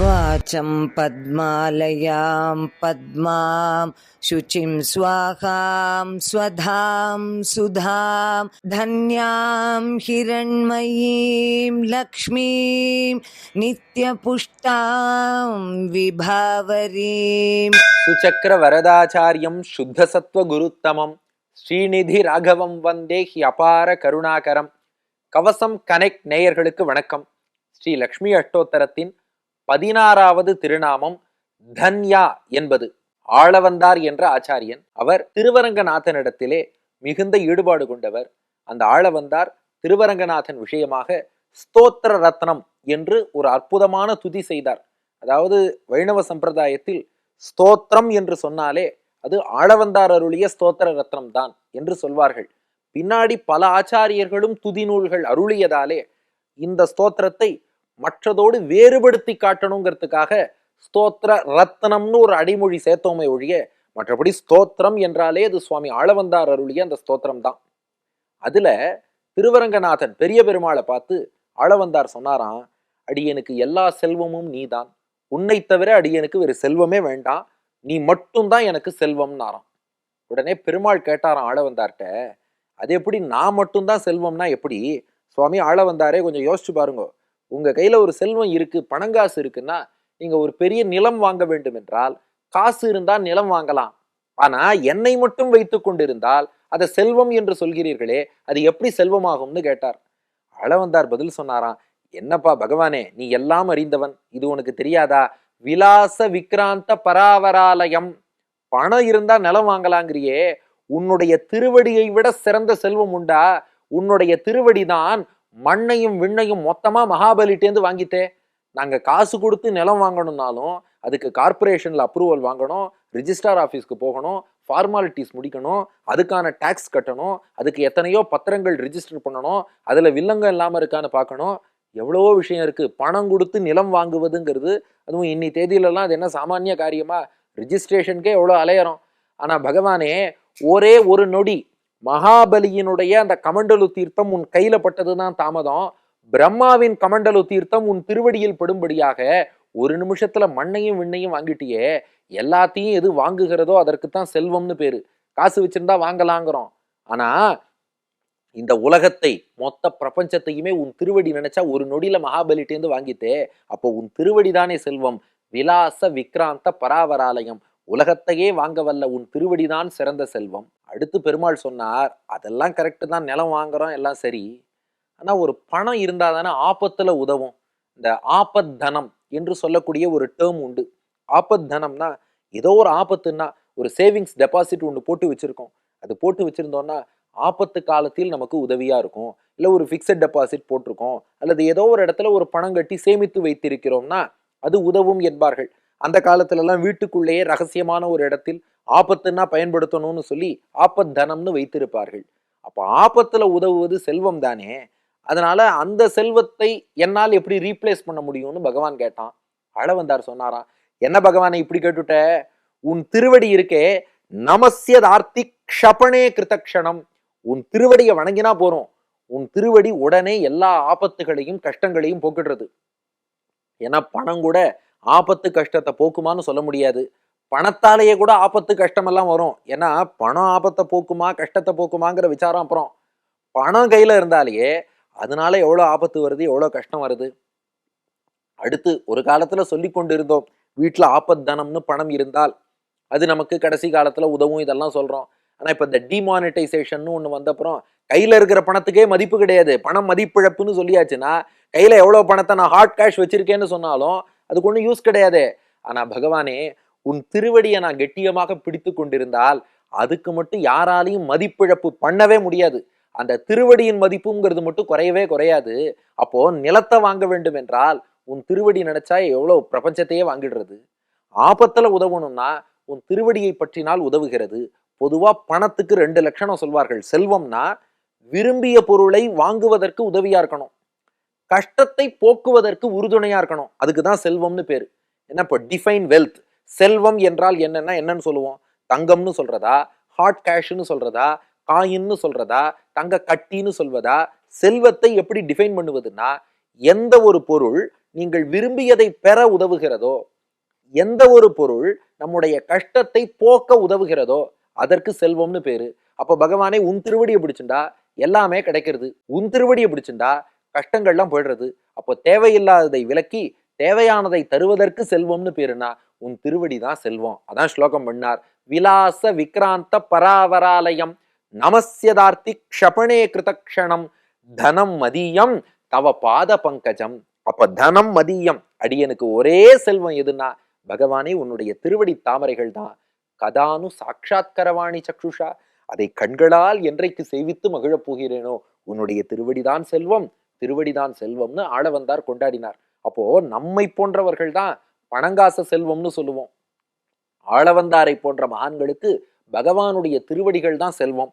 వాచం పద్మాలయాం పద్మాం శుచిం స్వాహాం స్వధాం సుధాం ధన్యాం హిరణ్మయీం లక్ష్మీం నిత్యపుష్టాం విభావరీం. సుచక్ర వరదాచార్యం శుద్ధసత్వ గురుత్తమం ஸ்ரீநிதி ராகவம் வந்தே ஹி அபார கருணாகரம். கவசம் கனெக்ட் நேயர்களுக்கு வணக்கம். ஸ்ரீ லக்ஷ்மி அஷ்டோத்தரத்தின் பதினாறாவது திருநாமம் தன்யா என்பது. ஆளவந்தார் என்ற ஆச்சாரியன். அவர் திருவரங்கநாதனிடத்திலே மிகுந்த ஈடுபாடு கொண்டவர். அந்த ஆளவந்தார் திருவரங்கநாதன் விஷயமாக ஸ்தோத்திர ரத்னம் என்று ஒரு அற்புதமான துதி செய்தார். அதாவது வைணவ சம்பிரதாயத்தில் ஸ்தோத்திரம் என்று சொன்னாலே அது ஆழவந்தார் அருளிய ஸ்தோத்திர ரத்னம் தான் என்று சொல்வார்கள். பின்னாடி பல ஆச்சாரியர்களும் துதிநூல்கள் அருளியதாலே இந்த ஸ்தோத்திரத்தை மற்றதோடு வேறுபடுத்தி காட்டணுங்கிறதுக்காக ஸ்தோத்திர ரத்னம்னு ஒரு அடிமொழி சேர்த்தோமே ஒழிய மற்றபடி ஸ்தோத்திரம் என்றாலே அது சுவாமி ஆளவந்தார் அருளிய அந்த ஸ்தோத்திரம் தான் அதுல திருவரங்கநாதன் பெரிய பெருமாளை பார்த்து ஆளவந்தார் சொன்னாராம் அடியனுக்கு எல்லா செல்வமும் நீதான். உன்னை தவிர அடியனுக்கு வேறு செல்வமே வேண்டாம். நீ மட்டும்தான் எனக்கு செல்வம்னாராம். உடனே பெருமாள் கேட்டாராம் ஆளவந்தார்ட்ட அது எப்படி நான் மட்டும்தான் செல்வம்னா எப்படி? சுவாமி ஆளவந்தாரே கொஞ்சம் யோசிச்சு பாருங்க. உங்க கையில ஒரு செல்வம் இருக்கு பணங்காசு இருக்குன்னா நீங்க ஒரு பெரிய நிலம் வாங்க வேண்டும் என்றால் காசு இருந்தால் நிலம் வாங்கலாம். ஆனா என்னை மட்டும் வைத்து கொண்டிருந்தால் அதை செல்வம் என்று சொல்கிறீர்களே அது எப்படி செல்வமாகும்னு கேட்டார். ஆளவந்தார் பதில் சொன்னாராம் என்னப்பா பகவானே நீ எல்லாம் அறிந்தவன் இது உனக்கு தெரியாதா? விலாச விக்ராந்த பராவராலயம். பணம் இருந்தா நிலம் வாங்கலாங்கிறியே. உன்னுடைய திருவடியை விட சிறந்த செல்வம் உண்டா? உன்னுடைய திருவடி தான் மண்ணையும் விண்ணையும் மொத்தமா மகாபலிட்டேந்து வாங்கித்தே. நாங்க காசு கொடுத்து நிலம் வாங்கணும்னாலும் அதுக்கு கார்பரேஷன்ல அப்ரூவல் வாங்கணும் ரிஜிஸ்டார் ஆஃபீஸ்க்கு போகணும் ஃபார்மாலிட்டிஸ் முடிக்கணும் அதுக்கான டேக்ஸ் கட்டணும் அதுக்கு எத்தனையோ பத்திரங்கள் ரிஜிஸ்டர் பண்ணணும் அதில் வில்லங்கம் இல்லாமல் இருக்கான்னு பார்க்கணும் எவ்வளவோ விஷயம் இருக்குது பணம் கொடுத்து நிலம் வாங்குவதுங்கிறது அதுவும் இன்னி தேதியிலலாம் அது என்ன சாமானிய காரியமாக ரிஜிஸ்ட்ரேஷனுக்கே எவ்வளோ அலையறோம். ஆனால் பகவானே ஒரே ஒரு நொடி மகாபலியினுடைய அந்த கமண்டலு தீர்த்தம் உன் கையில பட்டதுதான் தாமதம். பிரம்மாவின் கமண்டலு தீர்த்தம் உன் திருவடியில் படும்படியாக ஒரு நிமிஷத்துல மண்ணையும் விண்ணையும் வாங்கிட்டியே எல்லாத்தையும் எது வாங்குகிறதோ அதற்குத்தான் செல்வம்னு பேரு. காசு வச்சிருந்தா வாங்கலாங்கிறோம். ஆனா இந்த உலகத்தை மொத்த பிரபஞ்சத்தையுமே உன் திருவடி நினைச்சா ஒரு நொடியில மகாபலிட்டேந்து வாங்கித்தே. அப்போ உன் திருவடி தானே செல்வம். விலாச விக்ராந்த பராவராலயம். உலகத்தையே வாங்க வல்ல உன் திருவடிதான் சிறந்த செல்வம். அடுத்து பெருமாள் சொன்னார் அதெல்லாம் கரெக்டு தான். நிலம் வாங்குறோம் எல்லாம் சரி. ஆனால் ஒரு பணம் இருந்தால் தானே ஆபத்தில் உதவும். இந்த ஆபத் தனம் என்று சொல்லக்கூடிய ஒரு டேர்ம் உண்டு. ஆபத் தனம்னா ஏதோ ஒரு ஆபத்துன்னா ஒரு சேவிங்ஸ் டெபாசிட் ஒன்று போட்டு வச்சுருக்கோம். அது போட்டு வச்சுருந்தோன்னா ஆபத்து காலத்தில் நமக்கு உதவியாக இருக்கும். இல்லை ஒரு ஃபிக்ஸட் டெபாசிட் போட்டிருக்கோம். அல்லது ஏதோ ஒரு இடத்துல ஒரு பணம் கட்டி சேமித்து வைத்திருக்கிறோம்னா அது உதவும் என்பார்கள். அந்த காலத்திலெல்லாம் வீட்டுக்குள்ளேயே ரகசியமான ஒரு இடத்தில் ஆபத்துன்னா பயன்படுத்தணும்னு சொல்லி ஆபத் தனம்னு வைத்திருப்பார்கள். அப்போ ஆபத்தில் உதவுவது செல்வம் தானே. அதனால அந்த செல்வத்தை என்னால் எப்படி ரீப்ளேஸ் பண்ண முடியும்னு பகவான் கேட்டான். அழவந்தார் சொன்னாராம் என்ன பகவானை இப்படி கேட்டுட்ட? உன் திருவடி இருக்கே நமசியதார்த்தி க்ஷபணே கிருதக்ஷணம் உன் திருவடியை வணங்கினா போறோம் உன் திருவடி உடனே எல்லா ஆபத்துகளையும் கஷ்டங்களையும் போக்கிடுறது. ஏன்னா பணம் கூட ஆபத்து கஷ்டத்தை போக்குமான்னு சொல்ல முடியாது. பணத்தாலேயே கூட ஆபத்து கஷ்டமெல்லாம் வரும். ஏன்னா பணம் ஆபத்தை போக்குமா கஷ்டத்தை போக்குமாங்கிற விசாரம் அப்புறம். பணம் கையில் இருந்தாலேயே அதனால எவ்வளோ ஆபத்து வருது எவ்வளோ கஷ்டம் வருது? அடுத்து ஒரு காலத்தில் சொல்லி கொண்டு இருந்தோம் வீட்டில் ஆபத் தனம்னு பணம் இருந்தால். அது நமக்கு கடைசி காலத்தில் உதவும் இதெல்லாம் சொல்கிறோம் ஆனால் இப்போ இந்த டிமானிட்டைசேஷன் ஒன்று வந்தப்புறம் கையில் இருக்கிற பணத்துக்கே மதிப்பு கிடையாது. பணம் மதிப்பிழப்புன்னு சொல்லியாச்சுன்னா கையில் எவ்வளோ பணத்தை நான் ஹார்ட் கேஷ் வச்சிருக்கேன்னு சொன்னாலும் அதுக்கு ஒன்றும் யூஸ் கிடையாது. ஆனால் பகவானே உன் திருவடியை நான் கெட்டியமாக பிடித்து கொண்டிருந்தால் அதுக்கு மட்டும் யாராலையும் மதிப்பிழப்பு பண்ணவே முடியாது. அந்த திருவடியின் மதிப்புங்கிறது மட்டும் குறையவே குறையாது. அப்போ நிலத்தை வாங்க வேண்டும் என்றால் உன் திருவடி நினைச்சா எவ்வளவு பிரபஞ்சத்தையே வாங்கிடுறது? ஆபத்துல உதவணும்னா உன் திருவடியை பற்றினால் உதவுகிறது. பொதுவாக பணத்துக்கு ரெண்டு லட்சணம் சொல்வார்கள். செல்வம்னா விரும்பிய பொருளை வாங்குவதற்கு உதவியாக இருக்கணும். கஷ்டத்தை போக்குவதற்கு உறுதுணையாக இருக்கணும். அதுக்கு தான் செல்வம்னு பேர். என்ன இப்போ டிஃபைன் வெல்த் செல்வம் என்றால் என்னென்னா என்னன்னு சொல்லுவோம்? தங்கம்னு சொல்கிறதா ஹாட் கேஷ்னு சொல்கிறதா காயின்னு சொல்கிறதா தங்க கட்டின்னு சொல்வதா? செல்வத்தை எப்படி டிஃபைன் பண்ணுவதுன்னா எந்த ஒரு பொருள் நீங்கள் விரும்பியதை பெற உதவுகிறதோ எந்த ஒரு பொருள் நம்முடைய கஷ்டத்தை போக்க உதவுகிறதோ அதற்கு செல்வம்னு பேரு. அப்போ பகவானே உன் திருவடியை பிடிச்சுண்டா எல்லாமே கிடைக்கிறது. உன் திருவடியை பிடிச்சுண்டா கஷ்டங்கள்லாம் போயிடுறது. அப்போ தேவையில்லாததை விலக்கி தேவையானதை தருவதற்கு செல்வம்னு பேருனா உன் திருவடி தான் செல்வம். அதான் ஸ்லோகம் பண்ணார். விலாச விக்ராந்த பராவராலயம் நமஸ்யதார்த்தி க்ஷபணே கிருதக்ஷணம் தனம் மதியம் தவ பாத பங்கஜம். அப்ப தனம் மதியம் அடியனுக்கு ஒரே செல்வம் எதுனா பகவானே உன்னுடைய திருவடி தாமரைகள் தான் கதானு சாட்சாத்கரவாணி சக்ஷுஷா அதை கண்களால் என்றைக்கு செய்வித்து மகிழப் போகிறேனோ உன்னுடைய திருவடிதான் செல்வம் திருவடிதான் செல்வம்னு ஆள வந்தார் கொண்டாடினார். அப்போ நம்மை போன்றவர்கள் தான் பணங்காச செல்வம்னு சொல்லுவோம். ஆளவந்தாரை போன்ற மகான்களுக்கு பகவானுடைய திருவடிகள் தான் செல்வம்.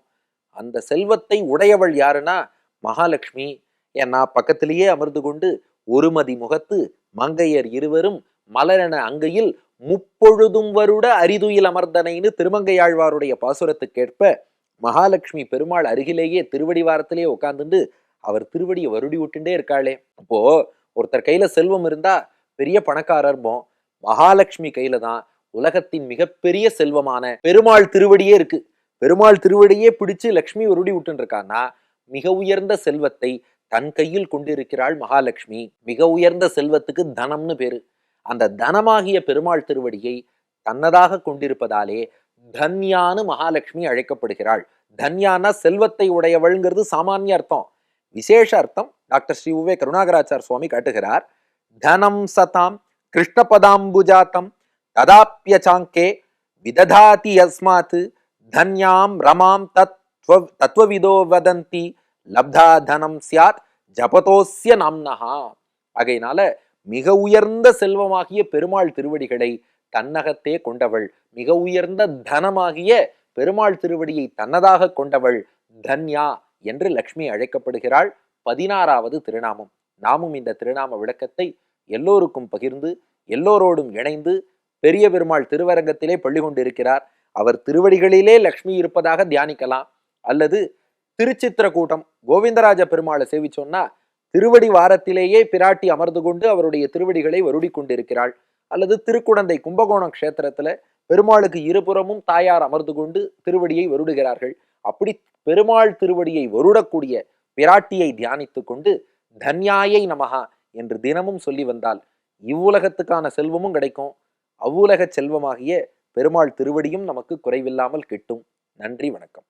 அந்த செல்வத்தை உடையவள் யாருன்னா மகாலட்சுமி என்னா பக்கத்திலேயே அமர்ந்து கொண்டு ஒருமதி முகத்து மங்கையர் இருவரும் மலரென அங்கையில் முப்பொழுதும் வருட அரிதுயில் அமர்ந்தனைன்னு திருமங்கையாழ்வாருடைய பாசுரத்துக்கேற்ப மகாலட்சுமி பெருமாள் அருகிலேயே திருவடி வாரத்திலேயே உட்கார்ந்துட்டு அவர் திருவடியை வருடி விட்டுண்டே இருக்காளே. அப்போ ஒருத்தர் கையில செல்வம் இருந்தா பெரிய பணக்காரர்போம் மகாலட்சுமி கையில தான் உலகத்தின் மிகப்பெரிய செல்வமான பெருமாள் திருவடியே இருக்கு. பெருமாள் திருவடியே பிடிச்சு லக்ஷ்மி வருடி விட்டுன்னு இருக்கான்னா மிக உயர்ந்த செல்வத்தை தன் கையில் கொண்டிருக்கிறாள் மகாலட்சுமி. மிக உயர்ந்த செல்வத்துக்கு தனம்னு பேரு. அந்த தனமாகிய பெருமாள் திருவடியை தன்னதாக கொண்டிருப்பதாலே தன்யான்னு மகாலட்சுமி அழைக்கப்படுகிறாள். தன்யானா செல்வத்தை உடையவள்ங்கிறது சாமானிய அர்த்தம். விசேஷ அர்த்தம் டாக்டர் ஸ்ரீ உவே கருணாகராச்சார் சுவாமி காட்டுகிறார். தனம் சதாம் கிருஷ்ணபதாம்புஜாத்தம் ததாப்பிய சாங்கே விததாதி யஸ்மாத் தன்யாம் ரமாம் தத்வ தத்துவவிதோ வதந்தி லப்தா தனம் சியாத் ஜபதோசிய நாம்னஹா. ஆகையினால மிக உயர்ந்த செல்வமாகிய பெருமாள் திருவடிகளை தன்னகத்தே கொண்டவள். மிக உயர்ந்த தனமாகிய பெருமாள் திருவடியை தன்னதாக கொண்டவள் தன்யா என்று லக்ஷ்மி அழைக்கப்படுகிறாள். பதினாறாவது திருநாமம். நாமும் இந்த திருநாம விளக்கத்தை எல்லோருக்கும் பகிர்ந்து எல்லோரோடும் இணைந்து பெரிய பெருமாள் திருவரங்கத்திலே பள்ளி கொண்டிருக்கிறார். அவர் திருவடிகளிலே லக்ஷ்மி இருப்பதாக தியானிக்கலாம். அல்லது திருச்சித்திர கூட்டம் கோவிந்தராஜ பெருமாளை சேவிச்சோன்னா திருவடி வாரத்திலேயே பிராட்டி அமர்ந்து கொண்டு அவருடைய திருவடிகளை வருடி கொண்டிருக்கிறாள். அல்லது திருக்குடந்தை கும்பகோணம் க்ஷேத்திரத்துல பெருமாளுக்கு இருபுறமும் தாயார் அமர்ந்து கொண்டு திருவடியை வருடுகிறார்கள். அப்படி பெருமாள் திருவடியை வருடக்கூடிய பிராட்டியை தியானித்து கொண்டு தன்யாயை நமகா என்று தினமும் சொல்லி வந்தால் இவ்வுலகத்துக்கான செல்வமும் கிடைக்கும். அவ்வுலக செல்வமாகிய பெருமாள் திருவடியும் நமக்கு குறைவில்லாமல் கிட்டும். நன்றி வணக்கம்.